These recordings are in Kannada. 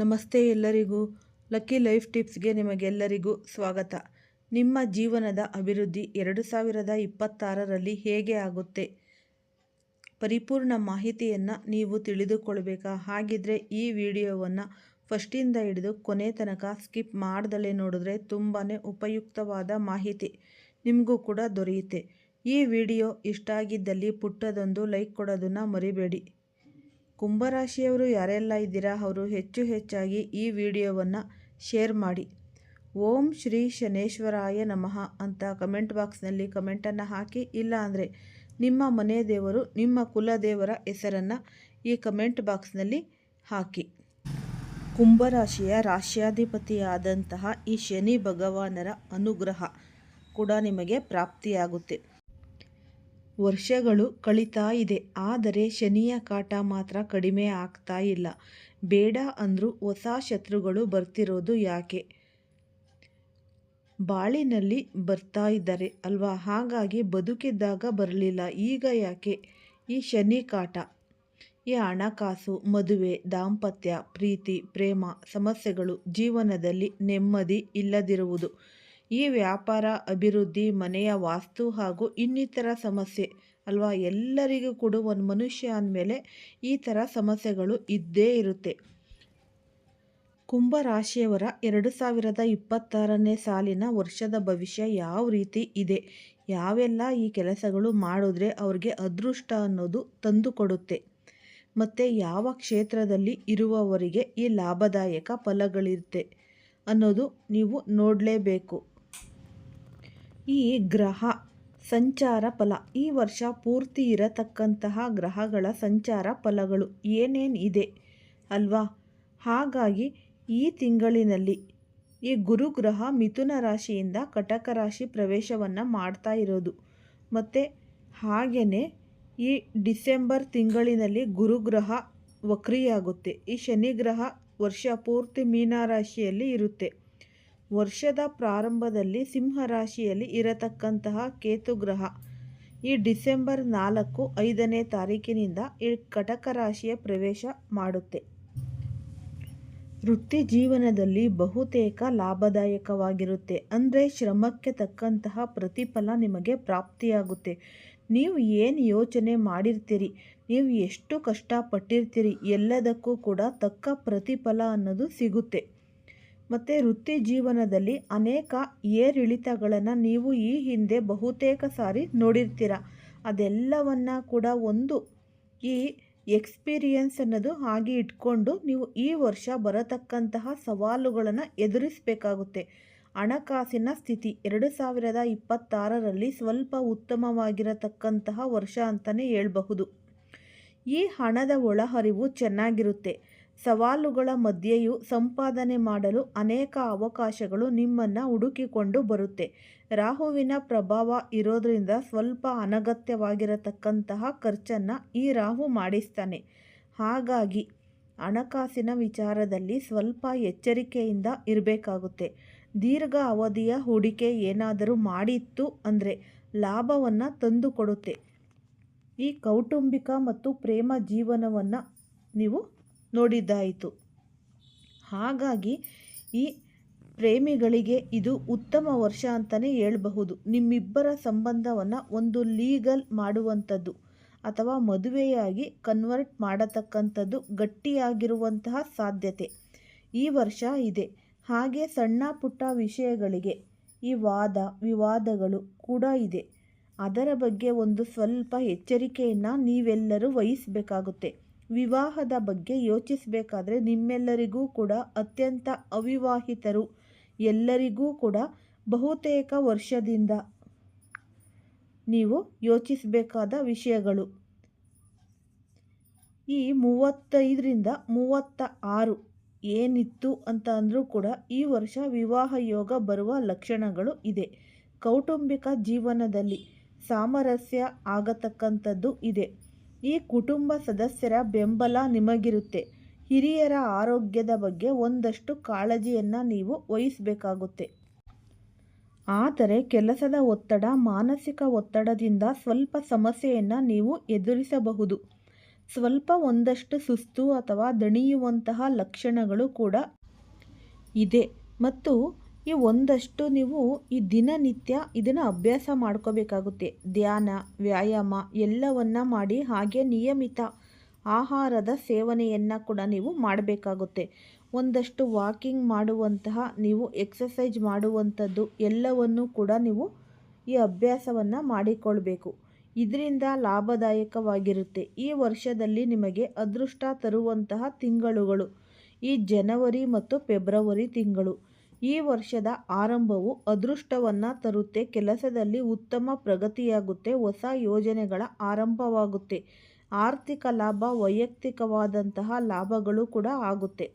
ನಮಸ್ತೆ ಎಲ್ಲರಿಗೂ. ಲಕ್ಕಿ ಲೈಫ್ ಟಿಪ್ಸ್ಗೆ ನಿಮಗೆಲ್ಲರಿಗೂ ಸ್ವಾಗತ. ನಿಮ್ಮ ಜೀವನದ ಅಭಿವೃದ್ಧಿ ಎರಡು ಸಾವಿರದ ಇಪ್ಪತ್ತಾರರಲ್ಲಿ ಹೇಗೆ ಆಗುತ್ತೆ? ಪರಿಪೂರ್ಣ ಮಾಹಿತಿಯನ್ನು ನೀವು ತಿಳಿದುಕೊಳ್ಬೇಕಾ? ಹಾಗಿದ್ರೆ ಈ ವಿಡಿಯೋವನ್ನು ಫಸ್ಟಿಂದ ಹಿಡಿದು ಕೊನೆ ತನಕ ಸ್ಕಿಪ್ ಮಾಡ್ದಲೇ ನೋಡಿದ್ರೆ ತುಂಬಾ ಉಪಯುಕ್ತವಾದ ಮಾಹಿತಿ ನಿಮಗೂ ಕೂಡ ದೊರೆಯುತ್ತೆ. ಈ ವಿಡಿಯೋ ಇಷ್ಟ ಆಗಿದ್ದಲ್ಲಿ ಪುಟ್ಟದೊಂದು ಲೈಕ್ ಕೊಡೋದನ್ನು ಮರಿಬೇಡಿ. ಕುಂಭರಾಶಿಯವರು ಯಾರೆಲ್ಲ ಇದ್ದೀರಾ, ಅವರು ಹೆಚ್ಚು ಹೆಚ್ಚಾಗಿ ಈ ವಿಡಿಯೋವನ್ನು ಶೇರ್ ಮಾಡಿ. ಓಂ ಶ್ರೀ ಶನೇಶ್ವರಾಯ ನಮಃ ಅಂತ ಕಮೆಂಟ್ ಬಾಕ್ಸ್ನಲ್ಲಿ ಕಮೆಂಟನ್ನು ಹಾಕಿ, ಇಲ್ಲ ಅಂದರೆ ನಿಮ್ಮ ಮನೆ ದೇವರು, ನಿಮ್ಮ ಕುಲದೇವರ ಹೆಸರನ್ನು ಈ ಕಮೆಂಟ್ ಬಾಕ್ಸ್ನಲ್ಲಿ ಹಾಕಿ. ಕುಂಭರಾಶಿಯ ರಾಶ್ಯಾಧಿಪತಿಯಾದಂತಹ ಈ ಶನಿ ಭಗವಾನರ ಅನುಗ್ರಹ ಕೂಡ ನಿಮಗೆ ಪ್ರಾಪ್ತಿಯಾಗುತ್ತೆ. ವರ್ಷಗಳು ಕಳೀತಾ ಇದೆ. ಆದರೆ ಶನಿಯ ಕಾಟ ಮಾತ್ರ ಕಡಿಮೆ ಆಗ್ತಾ ಇಲ್ಲ. ಬೇಡ ಅಂದರೂ ಹೊಸ ಶತ್ರುಗಳು ಬರ್ತಿರೋದು ಯಾಕೆ? ಬಾಳಿನಲ್ಲಿ ಬರ್ತಾ ಇದ್ದಾರೆ ಅಲ್ವಾ? ಹಾಗಾಗಿ ಬದುಕಿದ್ದಾಗ ಬರಲಿಲ್ಲ. ಈಗ ಯಾಕೆ? ಈ ಶನಿ ಕಾಟ. ಈ ಹಣಕಾಸು, ಮದುವೆ, ದಾಂಪತ್ಯ, ಪ್ರೀತಿ, ಪ್ರೇಮ, ಸಮಸ್ಯೆಗಳು ಜೀವನದಲ್ಲಿ ನೆಮ್ಮದಿ ಇಲ್ಲದಿರುವುದು. ಈ ವ್ಯಾಪಾರ, ಅಭಿವೃದ್ಧಿ, ಮನೆಯ ವಾಸ್ತು ಹಾಗೂ ಇನ್ನಿತರ ಸಮಸ್ಯೆ ಅಲ್ವಾ? ಎಲ್ಲರಿಗೂ ಕೂಡ ಒಂದು ಮನುಷ್ಯ ಅಂದಮೇಲೆ ಈ ಥರ ಸಮಸ್ಯೆಗಳು ಇದ್ದೇ ಇರುತ್ತೆ. ಕುಂಭರಾಶಿಯವರ ಎರಡು ಸಾವಿರದ ಇಪ್ಪತ್ತಾರನೇ ಸಾಲಿನ ವರ್ಷದ ಭವಿಷ್ಯ ಯಾವ ರೀತಿ ಇದೆ? ಯಾವೆಲ್ಲ ಈ ಕೆಲಸಗಳು ಮಾಡಿದ್ರೆ ಅವ್ರಿಗೆ ಅದೃಷ್ಟ ಅನ್ನೋದು ತಂದುಕೊಡುತ್ತೆ. ಮತ್ತು ಯಾವ ಕ್ಷೇತ್ರದಲ್ಲಿ ಇರುವವರಿಗೆ ಈ ಲಾಭದಾಯಕ ಫಲಗಳಿರುತ್ತೆ ಅನ್ನೋದು ನೀವು ನೋಡಲೇಬೇಕು. ಈ ಗ್ರಹ ಸಂಚಾರ ಫಲ. ಈ ವರ್ಷ ಪೂರ್ತಿ ಇರತಕ್ಕಂತಹ ಗ್ರಹಗಳ ಸಂಚಾರ ಫಲಗಳು ಏನೇನು ಇದೆ ಅಲ್ವಾ? ಹಾಗಾಗಿ ಈ ತಿಂಗಳಿನಲ್ಲಿ ಈ ಗುರುಗ್ರಹ ಮಿಥುನ ರಾಶಿಯಿಂದ ಕಟಕ ರಾಶಿ ಪ್ರವೇಶವನ್ನು ಮಾಡ್ತಾ ಇರೋದು. ಮತ್ತು ಹಾಗೆಯೇ ಈ ಡಿಸೆಂಬರ್ ತಿಂಗಳಿನಲ್ಲಿ ಗುರುಗ್ರಹ ವಕ್ರಿಯಾಗುತ್ತೆ. ಈ ಶನಿಗ್ರಹ ವರ್ಷ ಪೂರ್ತಿ ಮೀನರಾಶಿಯಲ್ಲಿ ಇರುತ್ತೆ. ವರ್ಷದ ಪ್ರಾರಂಭದಲ್ಲಿ ಸಿಂಹರಾಶಿಯಲ್ಲಿ ಇರತಕ್ಕಂತಹ ಕೇತುಗ್ರಹ. ಈ ಡಿಸೆಂಬರ್ ನಾಲ್ಕು ಐದನೇ ತಾರೀಕಿನಿಂದ ಈ ಕಟಕ ರಾಶಿಯ ಪ್ರವೇಶ ಮಾಡುತ್ತೆ. ವೃತ್ತಿ ಜೀವನದಲ್ಲಿ ಬಹುತೇಕ ಲಾಭದಾಯಕವಾಗಿರುತ್ತೆ. ಅಂದರೆ ಶ್ರಮಕ್ಕೆ ತಕ್ಕಂತಹ ಪ್ರತಿಫಲ ನಿಮಗೆ ಪ್ರಾಪ್ತಿಯಾಗುತ್ತೆ. ನೀವು ಏನು ಯೋಚನೆ ಮಾಡಿರ್ತೀರಿ? ನೀವು ಎಷ್ಟು ಕಷ್ಟಪಟ್ಟಿರ್ತೀರಿ? ಎಲ್ಲದಕ್ಕೂ ಕೂಡ ತಕ್ಕ ಪ್ರತಿಫಲ ಅನ್ನೋದು ಸಿಗುತ್ತೆ. ಮತ್ತು ವೃತ್ತಿ ಜೀವನದಲ್ಲಿ ಅನೇಕ ಏರಿಳಿತಗಳನ್ನು ನೀವು ಈ ಹಿಂದೆ ಬಹುತೇಕ ಸಾರಿ ನೋಡಿರ್ತೀರ. ಅದೆಲ್ಲವನ್ನು ಕೂಡ ಒಂದು ಈ ಎಕ್ಸ್ಪೀರಿಯನ್ಸ್ ಅನ್ನೋದು ಹಾಗೆ ಇಟ್ಕೊಂಡು ನೀವು ಈ ವರ್ಷ ಬರತಕ್ಕಂತಹ ಸವಾಲುಗಳನ್ನು ಎದುರಿಸಬೇಕಾಗುತ್ತೆ. ಹಣಕಾಸಿನ ಸ್ಥಿತಿ ಎರಡು ಸಾವಿರದ ಇಪ್ಪತ್ತಾರರಲ್ಲಿ ಸ್ವಲ್ಪ ಉತ್ತಮವಾಗಿರತಕ್ಕಂತಹ ವರ್ಷ ಅಂತಲೇ ಹೇಳಬಹುದು. ಈ ಹಣದ ಒಳಹರಿವು ಚೆನ್ನಾಗಿರುತ್ತೆ. ಸವಾಲುಗಳ ಮಧ್ಯೆಯೂ ಸಂಪಾದನೆ ಮಾಡಲು ಅನೇಕ ಅವಕಾಶಗಳು ನಿಮ್ಮನ್ನು ಹುಡುಕಿಕೊಂಡು ಬರುತ್ತೆ. ರಾಹುವಿನ ಪ್ರಭಾವ ಇರೋದರಿಂದ ಸ್ವಲ್ಪ ಅನಗತ್ಯವಾಗಿರತಕ್ಕಂತಹ ಖರ್ಚನ್ನು ಈ ರಾಹು ಮಾಡಿಸ್ತಾನೆ. ಹಾಗಾಗಿ ಹಣಕಾಸಿನ ವಿಚಾರದಲ್ಲಿ ಸ್ವಲ್ಪ ಎಚ್ಚರಿಕೆಯಿಂದ ಇರಬೇಕಾಗುತ್ತೆ. ದೀರ್ಘ ಅವಧಿಯ ಹೂಡಿಕೆ ಏನಾದರೂ ಮಾಡಿತ್ತು ಅಂದರೆ ಲಾಭವನ್ನು ತಂದುಕೊಡುತ್ತೆ. ಈ ಕೌಟುಂಬಿಕ ಮತ್ತು ಪ್ರೇಮ ಜೀವನವನ್ನು ನೀವು ನೋಡಿದ್ದಾಯಿತು. ಹಾಗಾಗಿ ಈ ಪ್ರೇಮಿಗಳಿಗೆ ಇದು ಉತ್ತಮ ವರ್ಷ ಅಂತಲೇ ಹೇಳಬಹುದು. ನಿಮ್ಮಿಬ್ಬರ ಸಂಬಂಧವನ್ನು ಒಂದು ಲೀಗಲ್ ಮಾಡುವಂಥದ್ದು ಅಥವಾ ಮದುವೆಯಾಗಿ ಕನ್ವರ್ಟ್ ಮಾಡತಕ್ಕಂಥದ್ದು ಗಟ್ಟಿಯಾಗಿರುವಂತಹ ಸಾಧ್ಯತೆ. ಈ ವರ್ಷ ಇದೆ. ಹಾಗೆ ಸಣ್ಣ ಪುಟ್ಟ ವಿಷಯಗಳಿಗೆ ಈ ವಾದ, ವಿವಾದಗಳು ಕೂಡ ಇದೆ. ಅದರ ಬಗ್ಗೆ ಒಂದು ಸ್ವಲ್ಪ ಎಚ್ಚರಿಕೆಯನ್ನು ನೀವೆಲ್ಲರೂ ವಹಿಸಬೇಕಾಗುತ್ತೆ. ವಿವಾಹದ ಬಗ್ಗೆ ಯೋಚಿಸಬೇಕಾದ್ರೆ ನಿಮ್ಮೆಲ್ಲರಿಗೂ ಕೂಡ ಅತ್ಯಂತ ಅವಿವಾಹಿತರು. ಎಲ್ಲರಿಗೂ ಕೂಡ ಬಹುತೇಕ ವರ್ಷದಿಂದ ನೀವು ಯೋಚಿಸಬೇಕಾದ ವಿಷಯಗಳು. ಈ ಮೂವತ್ತೈದರಿಂದ ಮೂವತ್ತ ಆರು ಏನಿತ್ತು ಅಂತ ಅಂದರೂ ಕೂಡ ಈ ವರ್ಷ ವಿವಾಹ ಯೋಗ ಬರುವ ಲಕ್ಷಣಗಳು ಇದೆ. ಕೌಟುಂಬಿಕ ಜೀವನದಲ್ಲಿ ಸಾಮರಸ್ಯ ಆಗತಕ್ಕಂಥದ್ದು ಇದೆ. ಈ ಕುಟುಂಬ ಸದಸ್ಯರ ಬೆಂಬಲ ನಿಮಗಿರುತ್ತೆ. ಹಿರಿಯರ ಆರೋಗ್ಯದ ಬಗ್ಗೆ ಒಂದಷ್ಟು ಕಾಳಜಿಯನ್ನು ನೀವು ವಹಿಸಬೇಕಾಗುತ್ತೆ. ಆದರೆ ಕೆಲಸದ ಒತ್ತಡ, ಮಾನಸಿಕ ಒತ್ತಡದಿಂದ ಸ್ವಲ್ಪ ಸಮಸ್ಯೆಯನ್ನು ನೀವು ಎದುರಿಸಬಹುದು. ಸ್ವಲ್ಪ ಒಂದಷ್ಟು ಸುಸ್ತು ಅಥವಾ ದಣಿಯುವಂತಹ ಲಕ್ಷಣಗಳು ಕೂಡ ಇದೆ. ಮತ್ತು ಈ ಒಂದಷ್ಟು ನೀವು ಈ ದಿನನಿತ್ಯ ಇದನ್ನು ಅಭ್ಯಾಸ ಮಾಡ್ಕೋಬೇಕಾಗುತ್ತೆ. ಧ್ಯಾನ, ವ್ಯಾಯಾಮ ಎಲ್ಲವನ್ನ ಮಾಡಿ ಹಾಗೆ ನಿಯಮಿತ ಆಹಾರದ ಸೇವನೆಯನ್ನು ಕೂಡ ನೀವು ಮಾಡಬೇಕಾಗುತ್ತೆ. ಒಂದಷ್ಟು ವಾಕಿಂಗ್ ಮಾಡುವಂತಹ, ನೀವು ಎಕ್ಸಸೈಜ್ ಮಾಡುವಂಥದ್ದು ಎಲ್ಲವನ್ನೂ ಕೂಡ ನೀವು ಈ ಅಭ್ಯಾಸವನ್ನು ಮಾಡಿಕೊಳ್ಬೇಕು. ಇದರಿಂದ ಲಾಭದಾಯಕವಾಗಿರುತ್ತೆ. ಈ ವರ್ಷದಲ್ಲಿ ನಿಮಗೆ ಅದೃಷ್ಟ ತರುವಂತಹ ತಿಂಗಳುಗಳು. ಈ ಜನವರಿ ಮತ್ತು ಫೆಬ್ರವರಿ ತಿಂಗಳು. ಈ ವರ್ಷದ ಆರಂಭವು ಅದೃಷ್ಟವನ್ನು ತರುತ್ತೆ, ಕೆಲಸದಲ್ಲಿ ಉತ್ತಮ ಪ್ರಗತಿಯಾಗುತ್ತೆ, ಹೊಸ ಯೋಜನೆಗಳ ಆರಂಭವಾಗುತ್ತೆ, ಆರ್ಥಿಕ ಲಾಭ, ವೈಯಕ್ತಿಕವಾದಂತಹ ಲಾಭಗಳು ಕೂಡ ಆಗುತ್ತೆ.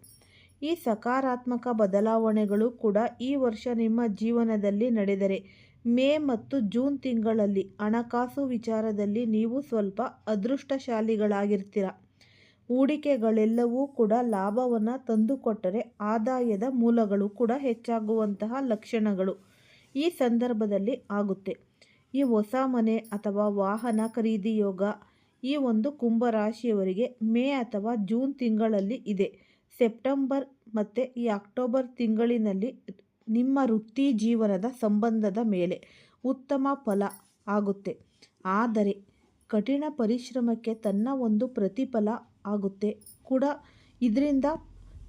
ಈ ಸಕಾರಾತ್ಮಕ ಬದಲಾವಣೆಗಳು ಕೂಡ ಈ ವರ್ಷ ನಿಮ್ಮ ಜೀವನದಲ್ಲಿ ನಡೆದರೆ. ಮೇ ಮತ್ತು ಜೂನ್ ತಿಂಗಳಲ್ಲಿ ಹಣಕಾಸು ವಿಚಾರದಲ್ಲಿ ನೀವು ಸ್ವಲ್ಪ ಅದೃಷ್ಟಶಾಲಿಗಳಾಗಿರ್ತೀರ? ಹೂಡಿಕೆಗಳೆಲ್ಲವೂ ಕೂಡ ಲಾಭವನ್ನು ತಂದುಕೊಟ್ಟರೆ ಆದಾಯದ ಮೂಲಗಳು ಕೂಡ ಹೆಚ್ಚಾಗುವಂತಹ ಲಕ್ಷಣಗಳು ಈ ಸಂದರ್ಭದಲ್ಲಿ ಆಗುತ್ತೆ. ಈ ಹೊಸ ಮನೆ ಅಥವಾ ವಾಹನ ಖರೀದಿ ಯೋಗ ಈ ಒಂದು ಕುಂಭರಾಶಿಯವರಿಗೆ ಮೇ ಅಥವಾ ಜೂನ್ ತಿಂಗಳಲ್ಲಿ ಇದೆ. ಸೆಪ್ಟೆಂಬರ್ ಮತ್ತು ಈ ಅಕ್ಟೋಬರ್ ತಿಂಗಳಿನಲ್ಲಿ ನಿಮ್ಮ ವೃತ್ತಿ ಜೀವನದ ಸಂಬಂಧದ ಮೇಲೆ ಉತ್ತಮ ಫಲ ಆಗುತ್ತೆ. ಆದರೆ ಕಠಿಣ ಪರಿಶ್ರಮಕ್ಕೆ ತನ್ನ ಒಂದು ಪ್ರತಿಫಲ ಆಗುತ್ತೆ ಕೂಡ. ಇದರಿಂದ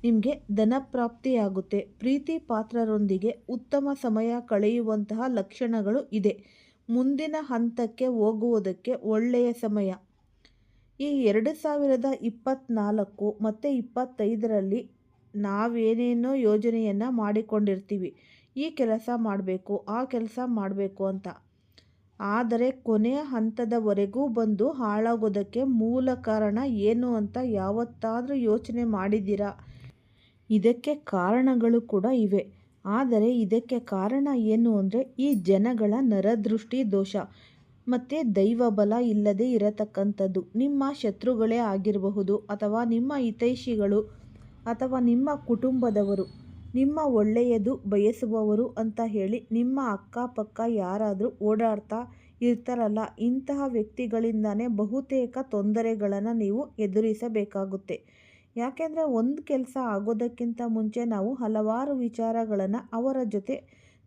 ನಿಮಗೆ ಧನಪ್ರಾಪ್ತಿಯಾಗುತ್ತೆ ಪ್ರೀತಿ ಪಾತ್ರರೊಂದಿಗೆ ಉತ್ತಮ ಸಮಯ ಕಳೆಯುವಂತಹ ಲಕ್ಷಣಗಳು ಇದೆ. ಮುಂದಿನ ಹಂತಕ್ಕೆ ಹೋಗುವುದಕ್ಕೆ ಒಳ್ಳೆಯ ಸಮಯ. ಈ ಎರಡು ಸಾವಿರದ ಇಪ್ಪತ್ತ್ನಾಲ್ಕು ಮತ್ತು ಇಪ್ಪತ್ತೈದರಲ್ಲಿ ನಾವೇನೇನೋ ಯೋಜನೆಯನ್ನು ಮಾಡಿಕೊಂಡಿರ್ತೀವಿ. ಈ ಕೆಲಸ ಮಾಡಬೇಕು, ಆ ಕೆಲಸ ಮಾಡಬೇಕು ಅಂತ. ಆದರೆ ಕೊನೆಯ ಹಂತದವರೆಗೂ ಬಂದು ಹಾಳಾಗೋದಕ್ಕೆ ಮೂಲ ಕಾರಣ ಏನು ಅಂತ ಯಾವತ್ತಾದರೂ ಯೋಚನೆ ಮಾಡಿದ್ದೀರಾ? ಇದಕ್ಕೆ ಕಾರಣಗಳು ಕೂಡ ಇವೆ. ಆದರೆ ಇದಕ್ಕೆ ಕಾರಣ ಏನು ಅಂದರೆ ಈ ಜನಗಳ ನರದೃಷ್ಟಿ ದೋಷ. ಮತ್ತು ದೈವಬಲ ಇಲ್ಲದೆ ಇರತಕ್ಕಂಥದ್ದು. ನಿಮ್ಮ ಶತ್ರುಗಳೇ ಆಗಿರಬಹುದು ಅಥವಾ ನಿಮ್ಮ ಹಿತೈಷಿಗಳು ಅಥವಾ ನಿಮ್ಮ ಕುಟುಂಬದವರು. ನಿಮ್ಮ ಒಳ್ಳೆಯದು ಬಯಸುವವರು ಅಂತ ಹೇಳಿ ನಿಮ್ಮ ಅಕ್ಕಪಕ್ಕ ಯಾರಾದರೂ ಓಡಾಡ್ತಾ ಇರ್ತಾರಲ್ಲ, ಇಂತಹ ವ್ಯಕ್ತಿಗಳಿಂದನೇ ಬಹುತೇಕ ತೊಂದರೆಗಳನ್ನು ನೀವು ಎದುರಿಸಬೇಕಾಗುತ್ತೆ. ಯಾಕೆಂದರೆ ಒಂದು ಕೆಲಸ ಆಗೋದಕ್ಕಿಂತ ಮುಂಚೆ ನಾವು ಹಲವಾರು ವಿಚಾರಗಳನ್ನು ಅವರ ಜೊತೆ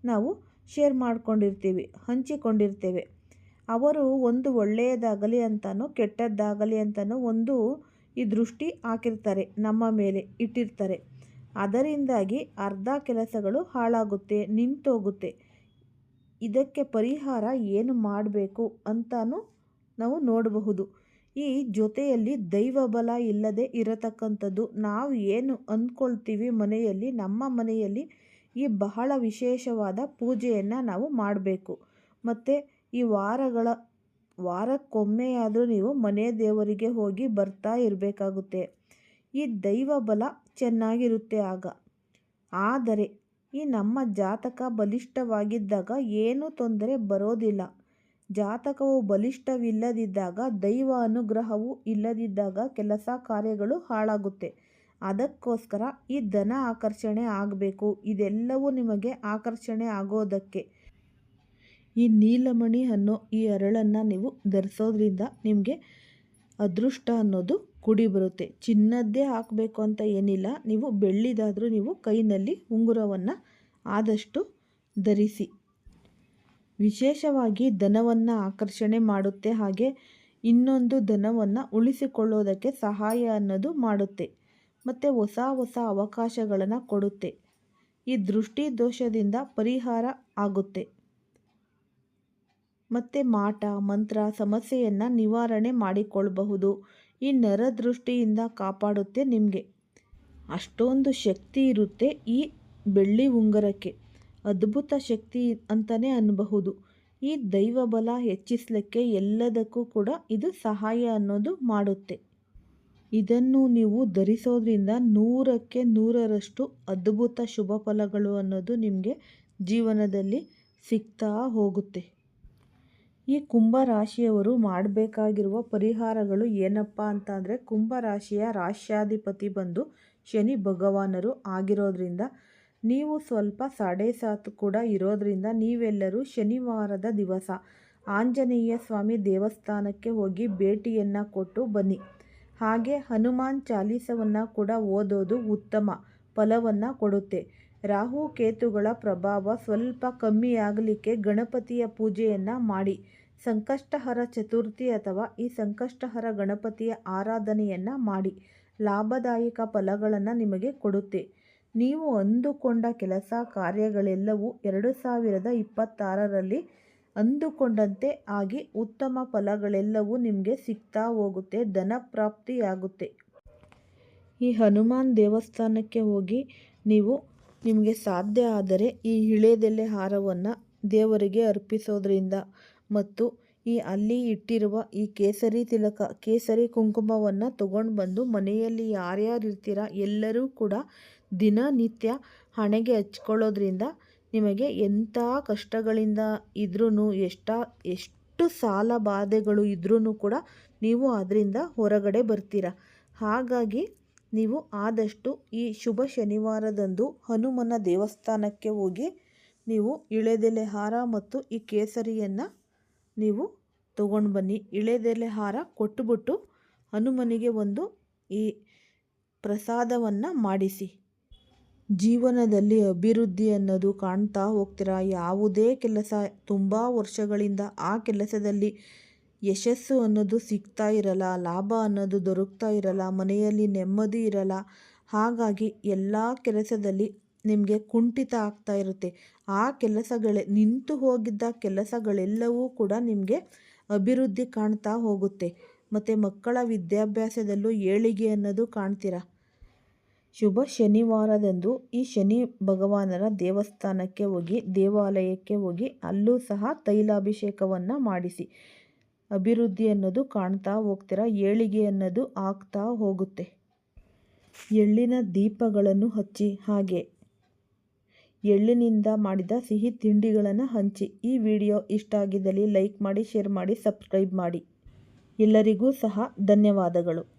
ನಾವು ಶೇರ್ ಮಾಡ್ಕೊಂಡಿರ್ತೀವಿ, ಹಂಚಿಕೊಂಡಿರ್ತೇವೆ. ಅವರು ಒಂದು ಒಳ್ಳೆಯದಾಗಲಿ ಅಂತನೋ ಕೆಟ್ಟದ್ದಾಗಲಿ ಅಂತನೋ ಒಂದು ಈ ದೃಷ್ಟಿ ಹಾಕಿರ್ತಾರೆ, ನಮ್ಮ ಮೇಲೆ ಇಟ್ಟಿರ್ತಾರೆ. ಅದರಿಂದಾಗಿ ಅರ್ಧ ಕೆಲಸಗಳು ಹಾಳಾಗುತ್ತೆ, ನಿಂತೋಗುತ್ತೆ. ಇದಕ್ಕೆ ಪರಿಹಾರ ಏನು ಮಾಡಬೇಕು ಅಂತಲೂ ನಾವು ನೋಡಬಹುದು. ಈ ಜೊತೆಯಲ್ಲಿ ದೈವ ಬಲ ಇಲ್ಲದೆ ಇರತಕ್ಕಂಥದ್ದು, ನಾವು ಏನು ಅಂದ್ಕೊಳ್ತೀವಿ ಮನೆಯಲ್ಲಿ, ನಮ್ಮ ಮನೆಯಲ್ಲಿ ಈ ಬಹಳ ವಿಶೇಷವಾದ ಪೂಜೆಯನ್ನು ನಾವು ಮಾಡಬೇಕು. ಮತ್ತು ಈ ವಾರಗಳ, ವಾರಕ್ಕೊಮ್ಮೆಯಾದರೂ ನೀವು ಮನೆ ದೇವರಿಗೆ ಹೋಗಿ ಬರ್ತಾ ಇರಬೇಕಾಗುತ್ತೆ. ಈ ದೈವ ಬಲ ಚೆನ್ನಾಗಿರುತ್ತೆ ಆಗ. ಆದರೆ ಈ ನಮ್ಮ ಜಾತಕ ಬಲಿಷ್ಠವಾಗಿದ್ದಾಗ ಏನೂ ತೊಂದರೆ ಬರೋದಿಲ್ಲ. ಜಾತಕವು ಬಲಿಷ್ಠವಿಲ್ಲದಿದ್ದಾಗ, ದೈವ ಅನುಗ್ರಹವು ಇಲ್ಲದಿದ್ದಾಗ ಕೆಲಸ ಕಾರ್ಯಗಳು ಹಾಳಾಗುತ್ತೆ. ಅದಕ್ಕೋಸ್ಕರ ಈ ಧನ ಆಕರ್ಷಣೆ ಆಗಬೇಕು. ಇದೆಲ್ಲವೂ ನಿಮಗೆ ಆಕರ್ಷಣೆ ಆಗೋದಕ್ಕೆ. ಈ ನೀಲಮಣಿ ಅನ್ನೋ ಈ ಅರಳನ್ನು ನೀವು ಧರಿಸೋದ್ರಿಂದ ನಿಮಗೆ ಅದೃಷ್ಟ ಅನ್ನೋದು ಕುಡಿ ಬರುತ್ತೆ. ಚಿನ್ನದ್ದೇ ಹಾಕಬೇಕು ಅಂತ ಏನಿಲ್ಲ. ನೀವು ಬೆಳ್ಳಿದಾದರೂ ನೀವು ಕೈನಲ್ಲಿ ಉಂಗುರವನ್ನು ಆದಷ್ಟು ಧರಿಸಿ. ವಿಶೇಷವಾಗಿ ಧನವನ್ನು ಆಕರ್ಷಣೆ ಮಾಡುತ್ತೆ. ಹಾಗೆ ಇನ್ನೊಂದು ಧನವನ್ನು ಉಳಿಸಿಕೊಳ್ಳೋದಕ್ಕೆ ಸಹಾಯ ಅನ್ನೋದು ಮಾಡುತ್ತೆ. ಮತ್ತು ಹೊಸ ಹೊಸ ಅವಕಾಶಗಳನ್ನು ಕೊಡುತ್ತೆ. ಈ ದೃಷ್ಟಿ ದೋಷದಿಂದ ಪರಿಹಾರ ಆಗುತ್ತೆ. ಮತ್ತು ಮಾಟ, ಮಂತ್ರ, ಸಮಸ್ಯೆಯನ್ನು ನಿವಾರಣೆ ಮಾಡಿಕೊಳ್ಳಬಹುದು ಈ ನರದೃಷ್ಟಿಯಿಂದ ಕಾಪಾಡುತ್ತೆ ನಿಮಗೆ. ಅಷ್ಟೊಂದು ಶಕ್ತಿ ಇರುತ್ತೆ ಈ ಬೆಳ್ಳಿ ಉಂಗರಕ್ಕೆ. ಅದ್ಭುತ ಶಕ್ತಿ ಅಂತಲೇ ಅನ್ನಬಹುದು ಈ ದೈವ ಬಲ ಹೆಚ್ಚಿಸಲಿಕ್ಕೆ ಎಲ್ಲದಕ್ಕೂ ಕೂಡ ಇದು ಸಹಾಯ ಅನ್ನೋದು ಮಾಡುತ್ತೆ. ಇದನ್ನು ನೀವು ಧರಿಸೋದ್ರಿಂದ ನೂರಕ್ಕೆ ನೂರರಷ್ಟು ಅದ್ಭುತ ಶುಭ ಫಲಗಳು ಅನ್ನೋದು ನಿಮಗೆ ಜೀವನದಲ್ಲಿ ಸಿಗ್ತಾ ಹೋಗುತ್ತೆ. ಈ ಕುಂಭ ರಾಶಿಯವರು ಮಾಡಬೇಕಾಗಿರುವ ಪರಿಹಾರಗಳು ಏನಪ್ಪ ಅಂತ ಅಂದರೆ ಕುಂಭರಾಶಿಯ ರಾಶ್ಯಾಧಿಪತಿ ಬಂದು ಶನಿ ಭಗವಾನರು ಆಗಿರೋದ್ರಿಂದ ನೀವು ಸ್ವಲ್ಪ ಸಾಡೆ ಸಾತು ಕೂಡ ಇರೋದ್ರಿಂದ ನೀವೆಲ್ಲರೂ ಶನಿವಾರದ ದಿವಸ ಆಂಜನೇಯ ಸ್ವಾಮಿ ದೇವಸ್ಥಾನಕ್ಕೆ ಹೋಗಿ ಭೇಟಿಯನ್ನು ಕೊಟ್ಟು ಬನ್ನಿ. ಹಾಗೆ ಹನುಮಾನ್ ಚಾಲೀಸವನ್ನು ಕೂಡ ಓದೋದು ಉತ್ತಮ ಫಲವನ್ನು ಕೊಡುತ್ತೆ. ರಾಹು ಕೇತುಗಳ ಪ್ರಭಾವ ಸ್ವಲ್ಪ ಕಮ್ಮಿಯಾಗಲಿಕ್ಕೆ ಗಣಪತಿಯ ಪೂಜೆಯನ್ನು ಮಾಡಿ. ಸಂಕಷ್ಟಹರ ಚತುರ್ಥಿ ಅಥವಾ ಈ ಸಂಕಷ್ಟಹರ ಗಣಪತಿಯ ಆರಾಧನೆಯನ್ನು ಮಾಡಿ. ಲಾಭದಾಯಕ ಫಲಗಳನ್ನು ನಿಮಗೆ ಕೊಡುತ್ತೆ. ನೀವು ಅಂದುಕೊಂಡ ಕೆಲಸ ಕಾರ್ಯಗಳೆಲ್ಲವೂ ಎರಡು ಸಾವಿರದ ಇಪ್ಪತ್ತಾರರಲ್ಲಿ ಅಂದುಕೊಂಡಂತೆ ಆಗಿ ಉತ್ತಮ ಫಲಗಳೆಲ್ಲವೂ ನಿಮಗೆ ಸಿಗ್ತಾ ಹೋಗುತ್ತೆ, ಧನ ಪ್ರಾಪ್ತಿಯಾಗುತ್ತೆ. ಈ ಹನುಮಾನ್ ದೇವಸ್ಥಾನಕ್ಕೆ ಹೋಗಿ ನೀವು ನಿಮಗೆ ಸಾಧ್ಯ ಆದರೆ ಈ ಇಳೆದೆಲೆ ಹಾರವನ್ನು ದೇವರಿಗೆ ಅರ್ಪಿಸೋದ್ರಿಂದ ಮತ್ತು ಈ ಅಲ್ಲಿ ಇಟ್ಟಿರುವ ಈ ಕೇಸರಿ ತಿಲಕ, ಕೇಸರಿ ಕುಂಕುಮವನ್ನು ತಗೊಂಡು ಬಂದು ಮನೆಯಲ್ಲಿ ಯಾರ್ಯಾರು ಇರ್ತೀರ ಎಲ್ಲರೂ ಕೂಡ ದಿನನಿತ್ಯ ಹಣೆಗೆ ಹಚ್ಕೊಳ್ಳೋದ್ರಿಂದ ನಿಮಗೆ ಎಂಥ ಕಷ್ಟಗಳಿಂದ ಇದ್ರೂ ಎಷ್ಟ, ಎಷ್ಟು ಸಾಲ ಬಾಧೆಗಳು ಇದ್ರೂ ಕೂಡ ನೀವು ಅದರಿಂದ ಹೊರಗಡೆ ಬರ್ತೀರ. ಹಾಗಾಗಿ ನೀವು ಆದಷ್ಟು ಈ ಶುಭ ಶನಿವಾರದಂದು ಹನುಮನ ದೇವಸ್ಥಾನಕ್ಕೆ ಹೋಗಿ ನೀವು ಇಳೆದೆಲೆ ಹಾರ ಮತ್ತು ಈ ಕೇಸರಿಯನ್ನು ನೀವು ತಗೊಂಡು ಬನ್ನಿ. ಇಳೆದೆಲೆ ಹಾರ ಕೊಟ್ಟುಬಿಟ್ಟು ಹನುಮನಿಗೆ ಒಂದು ಈ ಪ್ರಸಾದವನ್ನು ಮಾಡಿಸಿ. ಜೀವನದಲ್ಲಿ ಅಭಿವೃದ್ಧಿ ಅನ್ನೋದು ಕಾಣ್ತಾ ಹೋಗ್ತೀರಾ? ಯಾವುದೇ ಕೆಲಸ ತುಂಬ ವರ್ಷಗಳಿಂದ ಆ ಕೆಲಸದಲ್ಲಿ ಯಶಸ್ಸು ಅನ್ನೋದು ಸಿಗ್ತಾ ಇರಲ್ಲ, ಲಾಭ ಅನ್ನೋದು ದೊರಕ್ತಾ ಇರಲ್ಲ, ಮನೆಯಲ್ಲಿ ನೆಮ್ಮದಿ ಇರಲ್ಲ. ಹಾಗಾಗಿ ಎಲ್ಲ ಕೆಲಸದಲ್ಲಿ ನಿಮಗೆ ಕುಂಠಿತ ಆಗ್ತಾ ಇರುತ್ತೆ. ಆ ಕೆಲಸಗಳೇ, ನಿಂತು ಹೋಗಿದ್ದ ಕೆಲಸಗಳೆಲ್ಲವೂ ಕೂಡ ನಿಮಗೆ ಅಭಿವೃದ್ಧಿ ಕಾಣ್ತಾ ಹೋಗುತ್ತೆ. ಮತ್ತು ಮಕ್ಕಳ ವಿದ್ಯಾಭ್ಯಾಸದಲ್ಲೂ ಏಳಿಗೆ ಅನ್ನೋದು ಕಾಣ್ತೀರಾ? ಶುಭ ಶನಿವಾರದಂದು ಈ ಶನಿ ಭಗವಾನರ ದೇವಸ್ಥಾನಕ್ಕೆ ಹೋಗಿ, ದೇವಾಲಯಕ್ಕೆ ಹೋಗಿ ಅಲ್ಲೂ ಸಹ ತೈಲಾಭಿಷೇಕವನ್ನು ಮಾಡಿಸಿ. ಅಭಿವೃದ್ಧಿ ಅನ್ನೋದು ಕಾಣ್ತಾ ಹೋಗ್ತೀರಾ? ಏಳಿಗೆ ಅನ್ನೋದು ಆಗ್ತಾ ಹೋಗುತ್ತೆ. ಎಳ್ಳಿನ ದೀಪಗಳನ್ನು ಹಚ್ಚಿ, ಹಾಗೆ ಎಳ್ಳಿನಿಂದ ಮಾಡಿದ ಸಿಹಿ ತಿಂಡಿಗಳನ್ನು ಹಂಚಿ. ಈ ವಿಡಿಯೋ ಇಷ್ಟ ಆಗಿದ್ದಲ್ಲಿ ಲೈಕ್ ಮಾಡಿ, ಶೇರ್ ಮಾಡಿ, ಸಬ್ಸ್ಕ್ರೈಬ್ ಮಾಡಿ. ಎಲ್ಲರಿಗೂ ಸಹ ಧನ್ಯವಾದಗಳು.